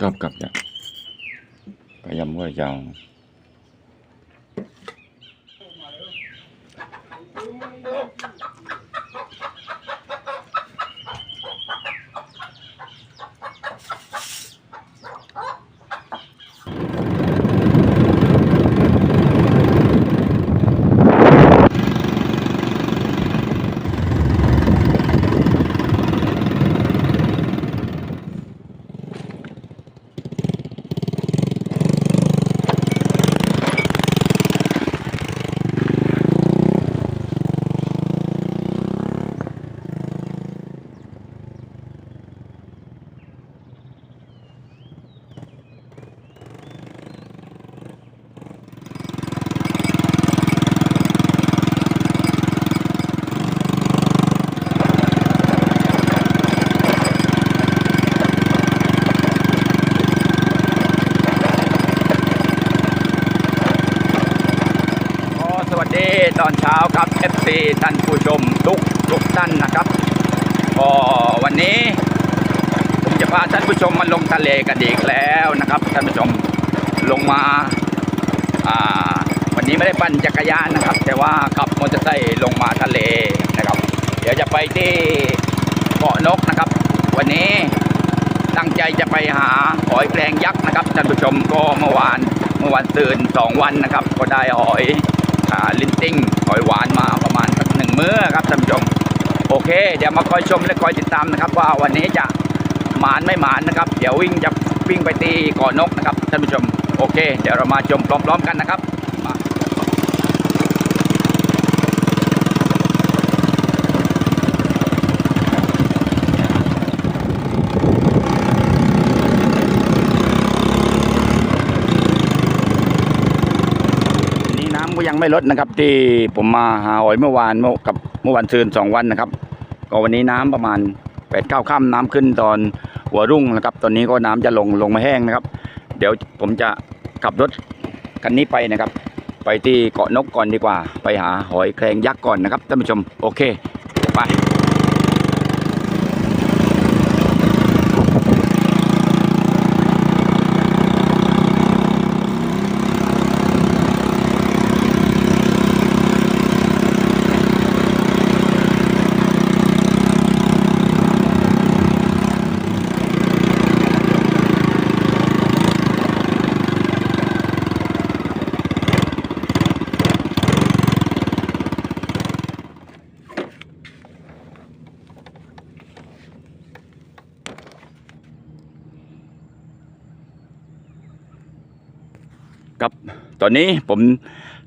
กลับกลับเนี่ยพยายามว่ายาวสวัสดีตอนเช้าครับ FC ท่านผู้ชมทุก ท่านนะครับก็วันนี้ผมจะพาท่านผู้ชมมาลงทะเลกันอีกแล้วนะครับท่านผู้ชมลงมาอ่าวันนี้ไม่ได้ปั่นจักรยานนะครับ แต่ว่าขับมอเตอร์ไซค์ลงมาทะเลนะครับ เดี๋ยวจะไปที่เกาะนกนะครับ วันนี้ตั้งใจจะไปหาหอยแครงยักษ์นะครับท่านผู้ชมก็เมื่อวานเมื่อวันตื่นสองวันนะครับ ก็ได้หอยอ่าลิ้นติ้งหอยหวานมาประมาณสักหนึ่งมื้อครับท่านผู้ชม โอเค เดี๋ยวมาคอยชมและคอยติดตามนะครับ ว่าวันนี้จะหมานไม่หมานนะครับ เดี๋ยววิ่งจะวิ่งไปตีก่อนนกนะครับท่านผู้ชมโอเค เดี๋ยวเรามาชมพร้อมๆกันนะครับนี่น้ำก็ยังไม่ลดนะครับที่ผมมาหาหอยเมื่อวานเมื่อกับเมื่อวันซืนสองวันนะครับ ก็วันนี้น้ำประมาณแปดเก้าค่ำน้ำขึ้นตอนหัวรุ่งนะครับ ตอนนี้ก็น้ำจะลงลงมาแห้งนะครับ เดี๋ยวผมจะขับรถคันนี้ไปนะครับ ไปที่เกาะนกก่อนดีกว่า ไปหาหอยแครงยักษ์ก่อนนะครับท่านผู้ชมโอเคไป ครับ ตอนนี้ผม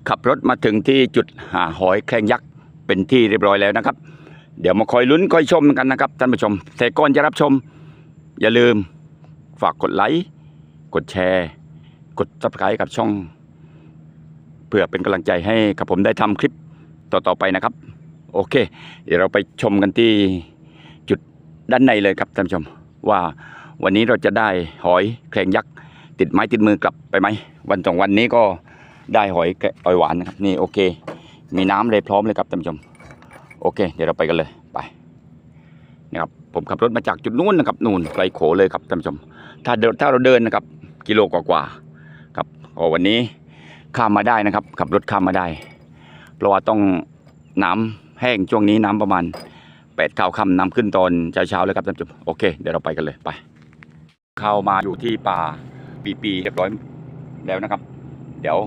ขับรถมาถึงที่จุดหาหอยแครงยักษ์เป็นที่เรียบร้อยแล้วนะครับ เดี๋ยวมาคอยลุ้นคอยชมกันนะครับท่านผู้ชมแต่ก่อนจะรับชม อย่าลืมฝากกดไลค์กดแชร์ กด subscribe กับช่อง เพื่อเป็นกำลังใจให้กับผมได้ทำคลิปต่อๆไปนะครับ โอเค เดี๋ยวเราไปชมกันที่จุดด้านในเลยครับท่านผู้ชม ว่าวันนี้เราจะได้หอยแครงยักษ์ ติดไม้ติดมือกลับไปไหมวันสองวันนี้ก็ได้หอยแคหอยหวานนะครับนี่โอเค มีน้ำเลยพร้อมเลยครับท่านผู้ชมโอเค เดี๋ยวเราไปกันเลยไปนะครับผมขับรถมาจากจุดนู้นนะครับนู่นไกลโขเลยครับท่านผู้ชม ถ้าเดินถ้าเราเดินนะครับ กิโลกว่าๆครับก็วันนี้ข้ามมาได้นะครับ ขับรถข้ามมาได้ เพราะว่าต้องน้ำแห้งช่วงนี้น้ำประมาณแปดข้าวค่ำน้ำขึ้นตอนเช้าๆเลยครับท่านผู้ชมโอเคเดี๋ยวเราไปกันเลยไป เข้ามาอยู่ที่ป่า ปีปีเรียบร้อยแล้วนะครับ เดี๋ยว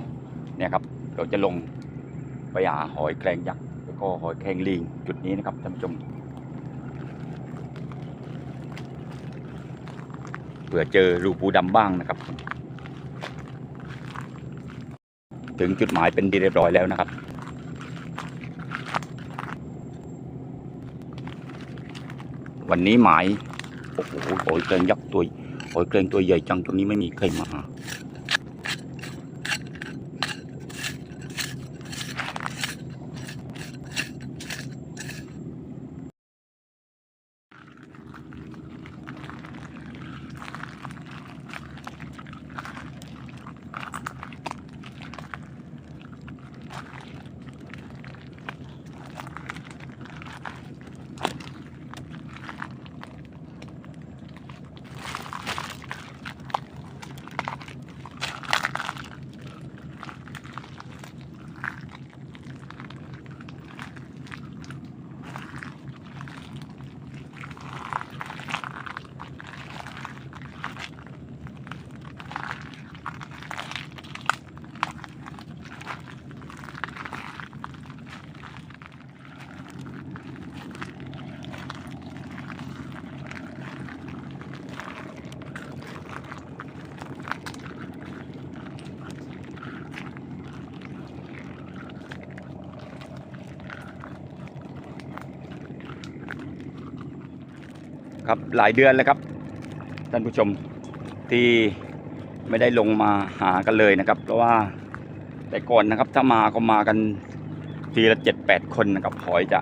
เนี่ยครับเราจะลงไปหาหอยแครงยักษ์แล้วก็หอยแครงลิงจุดนี้นะครับท่านผู้ชมเผื่อเจอรูปูดำบ้างนะครับ ถึงจุดหมายเป็นที่เรียบร้อยแล้วนะครับวันนี้หมาย โอ้โหหอยแครงยักษ์ตัว หอยแครงตัวใหญ่จังตรงนี้ไม่มีใครมา ครับหลายเดือนแล้วครับท่านผู้ชมที่ไม่ได้ลงมาหากันเลยนะครับ เพราะว่าแต่ก่อนนะครับ ถ้ามาก็มากันทีละเจ็ดแปดคนนะครับหอยจะ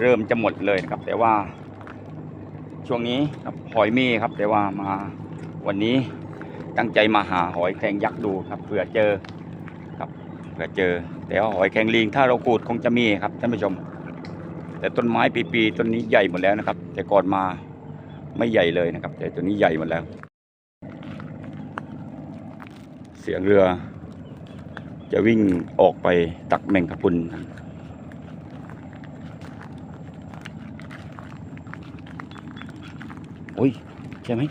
เริ่มจะหมดเลยนะครับ แต่ว่าช่วงนี้ครับหอยมีครับ แต่ว่ามาวันนี้ตั้งใจมาหาหอยแครงยักษ์ดูครับเผื่อเจอครับเผื่อเจอ แต่ว่าหอยแครงลิงถ้าเราขูดคงจะมีครับท่านผู้ชม แต่ต้นไม้ปีๆต้นนี้ใหญ่หมดแล้วนะครับ แต่ก่อนมา ไม่ใหญ่เลยนะครับ แต่ตัวนี้ใหญ่หมดแล้ว เสียงเรือ จะวิ่งออกไปตักแมงกะพรุนโอ้ย ใช่ไหม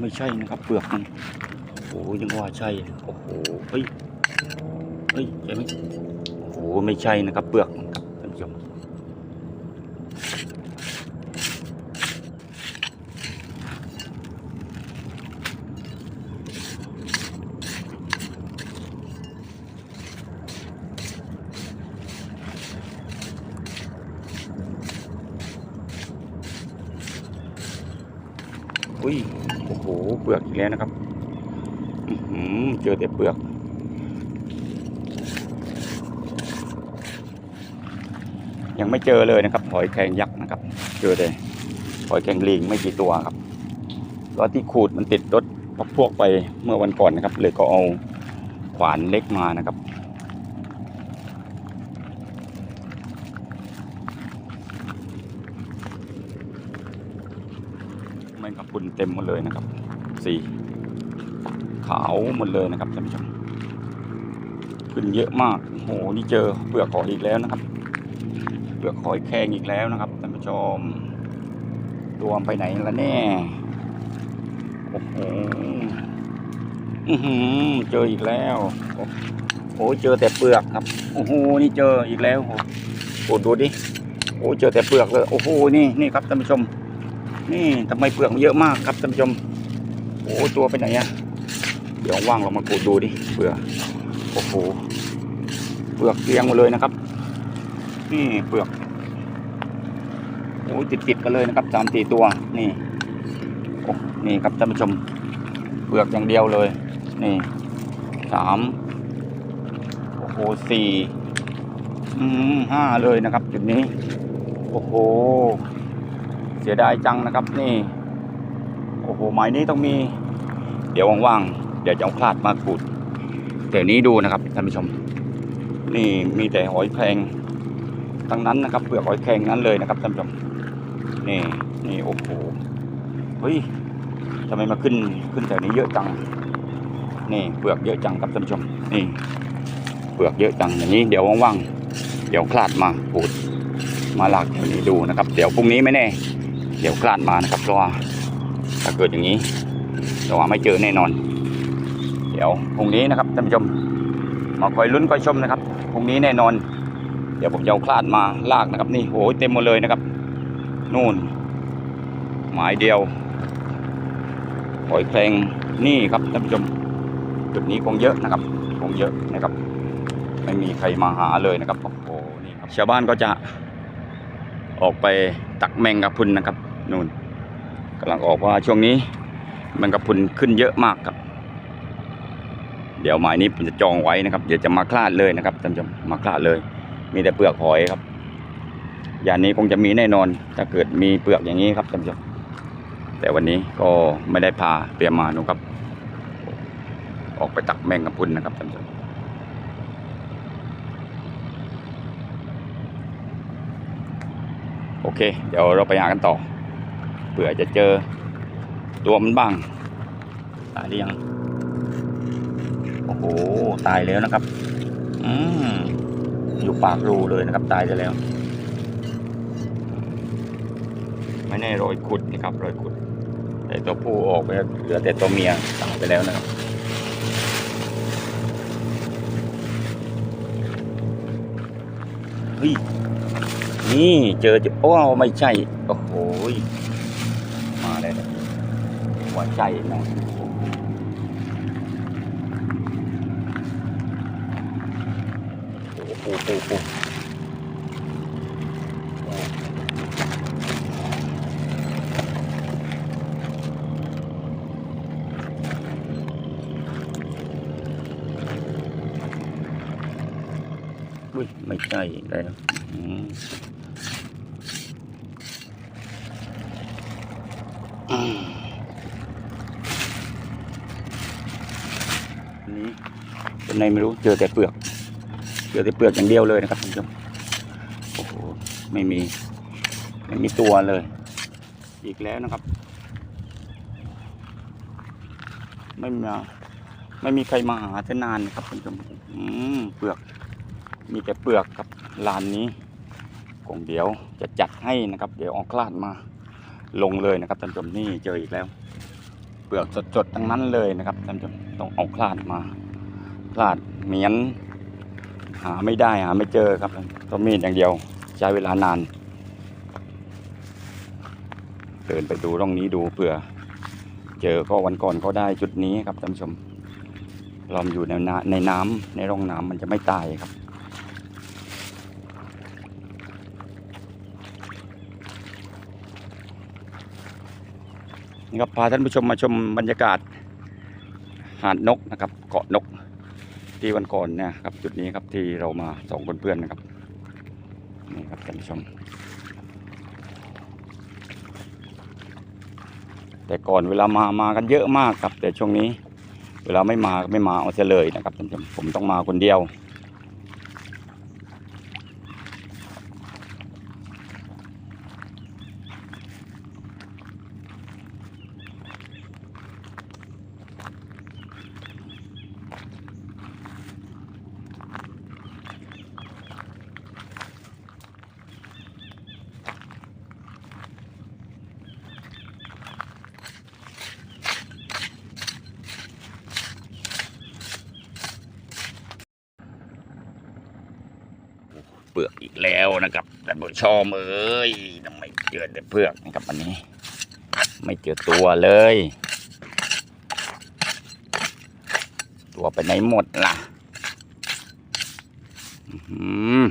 ไม่ใช่นะครับเปลือกมันโอ้ยังว่าใช่โอ้โหเฮ้ยเฮ้ยใช่ไหมโอ้โหไม่ใช่นะครับเปลือกมันครับท่านผู้ชม อุ้ยโอ้โหเปลือกอีกแล้วนะครับอื้อหือเจอแต่เปลือก ยังไม่เจอเลยนะครับ หอยแครงยักษ์นะครับ เจอแต่หอยแครงลิงไม่กี่ตัวครับแล้วที่ขูดมันติดรถพักพวกไปเมื่อวันก่อนนะครับ เลยก็เอาขวานเล็กมานะครับ แมงกะพรุนเต็มหมดเลยนะครับ สีขาวหมดเลยนะครับท่านผู้ชมขึ้นเยอะมากโอ้โหนี่เจอเปลือกหอยอีกแล้วนะครับ เปลือกหอยแครงอีกแล้วนะครับท่านผู้ชมตัวมไปไหนละแน่โอ้โหอือหือเจออีกแล้วโอ้โหเจอแต่เปลือกครับโอ้โหนี่เจออีกแล้วโอ้โหดูดิโอ้เจอแต่เปลือกเลยโอ้โหนี่นี่ครับท่านผู้ชม นี่ทำไมเปลือกมันเยอะมากครับท่านผู้ชมโอ้ตัวไปไหนอะเดี๋ยวว่างเรามาขูดดูดิเปลือกโอ้โหเปลือกเรียงหมาเลยนะครับ นี่เปลือกโอ้ติดติดกันเลยนะครับสามสี่ตัวนี่โอ้นี่ครับท่านผู้ชม เปลือกอย่างเดียวเลย นี่สามโอ้โหสี่อืมห้าเลยนะครับ จุดนี้ โอ้โห สียดายจังนะครับนี่ โอ้โหหมายนี้ต้องมี เดี๋ยวว่างๆ เดี๋ยวจะเอาพลาดมาขูดแถวนี้ดูนะครับท่านผู้ชม นี่มีแต่หอยแครงทั้งนั้นนะครับเปลือกหอยแครงนั้นเลยนะครับท่านผู้ชมนี่นี่โอ้โหเฮ้ยทำไมมาขึ้นขึ้นแถวนี้เยอะจัง นี่เปลือกเยอะจังครับท่านผู้ชม นี่ เปลือกเยอะจังอย่างนี้เดี๋ยวว่างๆเดี๋ยวคลาดมาขูดมาหลากแถวนี้ดูนะครับ เดี๋ยวพรุ่งนี้ไม่แน่ เดี๋ยวคลาดมานะครับเพราะว่าถ้าเกิดอย่างนี้เราว่าไม่เจอแน่นอน เดี๋ยวพรุ่งนี้นะครับท่านผู้ชมมาคอยลุ้นคอยชมนะครับพรุ่งนี้แน่นอน เดี๋ยวผมจะเอาคลาดมาลากนะครับนี่โอ้ยเต็มหมดเลยนะครับ นู่น หมายเดียวหอยแครงนี่ครับท่านผู้ชมจุดนี้คงเยอะนะครับคงเยอะนะครับ ไม่มีใครมาหาเลยนะครับโอ้โหนี่ครับชาวบ้านก็จะออกไปตักแมงกะพุนนะครับ นู่นกำลังออกว่าช่วงนี้แมงกระพุนขึ้นเยอะมากครับ เดี๋ยวหมายนี้ผมจะจองไว้นะครับ เดี๋ยวจะมาคลาดเลยนะครับท่านผู้ชมมาคลาดเลย มีแต่เปลือกหอยครับยานนี้คงจะมีแน่นอน ถ้าเกิดมีเปลือกอย่างนี้ครับท่านผู้ชมแต่วันนี้ก็ไม่ได้พาเตรียมมานะครับ ออกไปตักแมงกระพุนนะครับท่านผู้ชมโอเค เดี๋ยวเราไปหากันต่อ เผื่อจะเจอตัวมันบ้าง ตายหรือยัง โอ้โห ตายแล้วนะครับ อืมอยู่ปากรูเลยนะครับ ตายไปแล้ว ไม่แน่รอยขุดนะครับ รอยขุด แต่ตัวผู้ออกไปแล้วเหลือแต่ตัวเมียตายไปแล้วนะครับเฮ้ยนี่เจอจะโอ้ไม่ใช่ โอ้โห หัวใจนะโอ้โหปูปูปูไม่ใช่อีกแล้ว เป็นไงไม่รู้เจอแต่เปลือกเจอแต่เปลือกอย่างเดียวเลยนะครับท่านผู้ชมโอ้โหไม่มีไม่มีตัวเลย อีกแล้วนะครับ ไม่มาไม่มีใครมาหาจะนานนะครับท่านผู้ชมอืมเปลือก มีแต่เปลือกครับลานนี้คงเดี๋ยวจะจัดให้นะครับ เดี๋ยวเออกคลาดมาลงเลยนะครับท่านผู้ชมนี่เจออีกแล้ว เปลือกสดๆทั้งนั้นเลยนะครับท่านผู้ชมต้องเอาคลาดมา คลาดเหมียนหาไม่ได้หาไม่เจอครับต้องมีดอย่างเดียว ใช้เวลานาน เดินไปดูร่องนี้ดูเผื่อ เจอก็วันก่อนก็ได้จุดนี้ครับท่านผู้ชมลอมอยู่ในน้ำในน้ำในร่องน้ำมันจะไม่ตายครับนี่ครับพาท่านผู้ชมมาชมบรรยากาศหาดนกนะครับ เกาะนก ที่วันก่อนเนี่ยครับจุดนี้ครับที่เรามาสองคนเพื่อนนะครับนี่ครับท่านผู้ชมแต่ก่อนเวลามามากันเยอะมากครับ แต่ช่วงนี้ เวลาไม่มาไม่มาเอาเสียเลยนะครับท่านผู้ชมผมต้องมาคนเดียว ปลือกอีกแล้วนะครับแต่านผู้ชมเอ้ยทำไมเจอแต่เปลือกนะครับอันนี้ ไม่เจอตัวเลย ตัวไปไหนหมดล่ะ อือหือ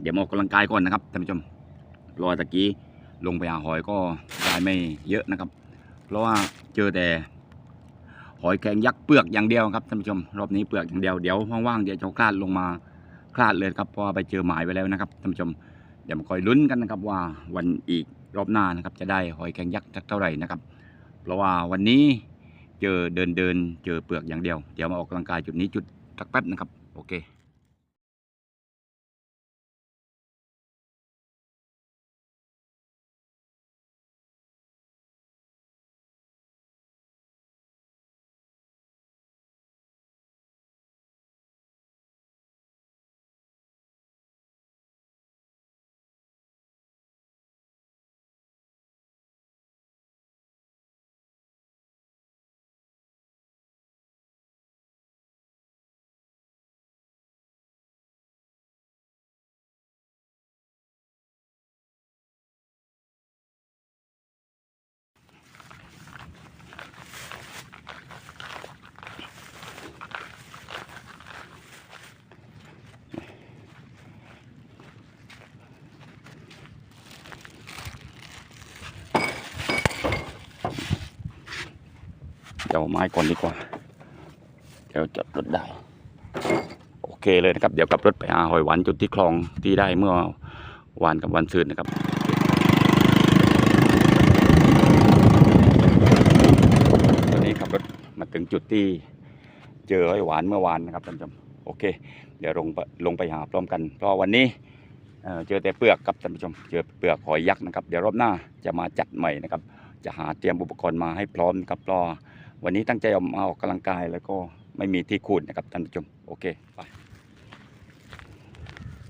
เดี๋ยวมาออกกำลังกายก่อนนะครับท่านผู้ชมรอตะกี้ลงไปหาหอยก็ได้ไม่เยอะนะครับ เพราะว่าเจอแต่หอยแครงยักษ์เปลือกอย่างเดียวครับท่านผู้ชมรอบนี้เปลือกอย่างเดียวเดี๋ยวว่างๆเดี๋ยวจะคลาดลงมาคลาดเลยครับเพราะไปเจอหมายไว้แล้วนะครับท่านผู้ชมเดี๋ยวมาคอยลุ้นกันนะครับว่าวันอีกรอบหน้านะครับ จะได้หอยแครงยักษ์สักเท่าไหร่นะครับ เพราะว่าวันนี้เจอเดินเดินเจอเปลือกอย่างเดียว เดี๋ยวมาออกกำลังกายจุดนี้จุดสักแป๊บนะครับโอเค เดี๋ยวเอาไม้ก่อนดีกว่า เดี๋ยวจับรถได้ โอเคเลยนะครับ เดี๋ยวกลับรถไปหาหอยหวานจุดที่คลองที่ได้เมื่อวานกับวันซืนนะครับตอนนี้ขับรถมาถึงจุดที่เจอหอยหวานเมื่อวานนะครับท่านผู้ชมโอเค เดี๋ยวลงไปลงไปหาพร้อมกัน เพราะวันนี้เเจอแต่เปลือกครับท่านผู้ชม เจอเปลือกหอยยักษ์นะครับ เดี๋ยวรอบหน้าจะมาจัดใหม่นะครับ จะหาเตรียมอุปกรณ์มาให้พร้อมครับรอ วันนี้ตั้งใจเอามาออกกำลังกายแล้วก็ไม่มีที่คูดนะครับท่านผู้ชมโอเคไป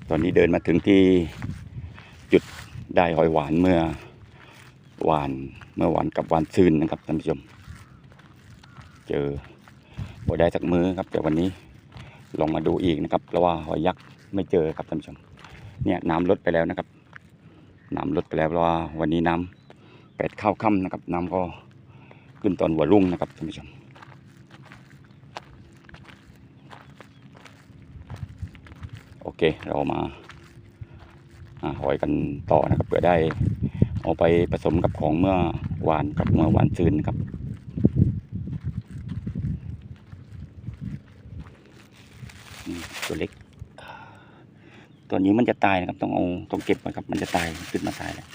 ตอนนี้เดินมาถึงที่จุดได้หอยหวานเมื่อวานเมื่อวานกับวานซืนนะครับท่านผู้ชม เจอบ่ได้สักมือครับแต่วันนี้ลองมาดูอีกนะครับเพราะว่าหอยยักษ์ไม่เจอครับท่านผู้ชม เนี่ยน้ำลดไปแล้วนะครับ น้ำลดไปแล้วเพราะว่าวันนี้น้ำแปดข้าวค่ำนะครับ น้ำก็ ขึ้นตอนหัวรุ่งนะครับท่านผู้ชมโอเคเรามาหอยกันต่อนะครับเพื่อได้เอาไปผสมกับของเมื่อวานกับเมื่อวานซืนครับตัวเล็กตัวนี้มันจะตายนะครับ ต้องเอาต้องเก็บไว้ครับมันจะตายขึ้นมาตายแล้ว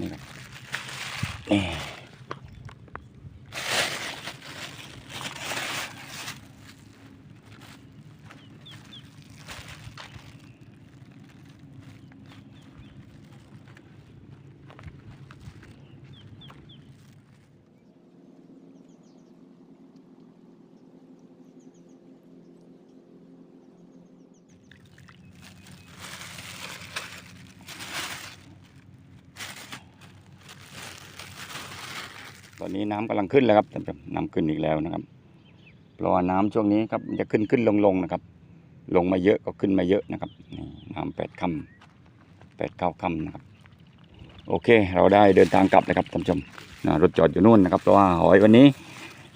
นี่ครับนี่ ตอนนี้น้ำกำลังขึ้นแล้วครับท่านผู้ชมน้ำขึ้นอีกแล้วนะครับเพราะว่าน้ำช่วงนี้ครับมันจะขึ้นขึ้นลงลงนะครับ ลงมาเยอะก็ขึ้นมาเยอะนะครับนี่น้ำแปดคำแปดเก้าคำนะครับโอเค เราได้เดินทางกลับนะครับท่านผู้ชมนะรถจอดอยู่นู่นนะครับเพราะว่าหอยวันนี้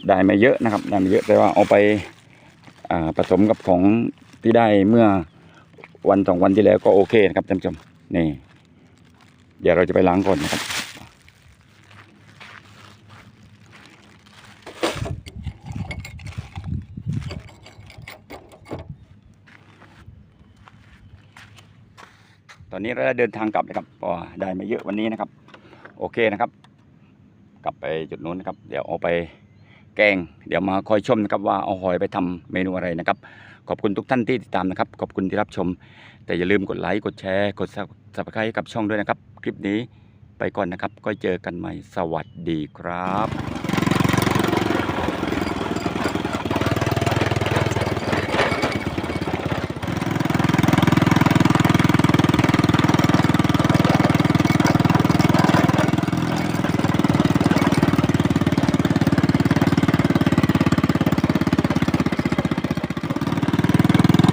ได้ม่เยอะนะครับได้ม่เยอะแต่ว่าเอาไปผสมกับของที่ได้เมื่อวันสองวันที่แล้วก็โอเคนะครับท่านผู้ชมนี่เดี๋ยวเราจะไปล้างก่อนนะครับ นี้เราได้เดินทางกลับนะครับพราะว่าได้ม่เยอะวันนี้นะครับ โอเคนะครับ กลับไปจุดนู้นนะครับ เดี๋ยวเอาไปแกง เดี๋ยวมาคอยชมนะครับว่าเอาหอยไปทำเมนูอะไรนะครับ ขอบคุณทุกท่านที่ติดตามนะครับ ขอบคุณที่รับชม แต่อย่าลืมกดไลค์กดแชร์กดซับสไครต์กับช่องด้วยนะครับ คลิปนี้ไปก่อนนะครับ ก็เจอกันใหม่สวัสดีครับ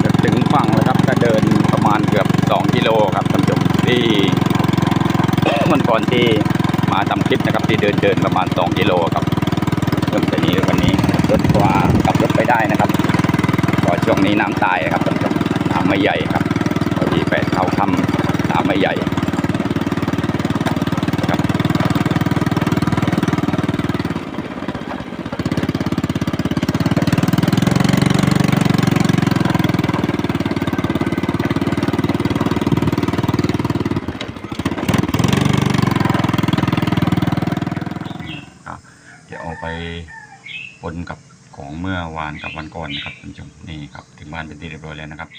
จะถึงฝั่งแล้วครับก็เดินประมาณเกือบ2กิโลครับท่านผู้ชมที่ วันก่อนที่มาทำคลิปนะครับที่เดินเดินประมาณ 2กิโลครับเริ่มแต่นี้วันนี้รถกว่าขับรถไปได้นะครับก็ ช่วงนี้น้ำตายนะครับท่านผู้ชมน้ำไม่ใหญ่ครับพอดีแปดเข้าค่ำน้ำไม่ใหญ่ครับ อะเดี๋ยวเอาไปปนกับของเมื่อวานกับวันก่อน นะครับท่านผู้ชมนี่ครับถึงบ้านเป็นที่เรียบร้อยแล้วนะครับ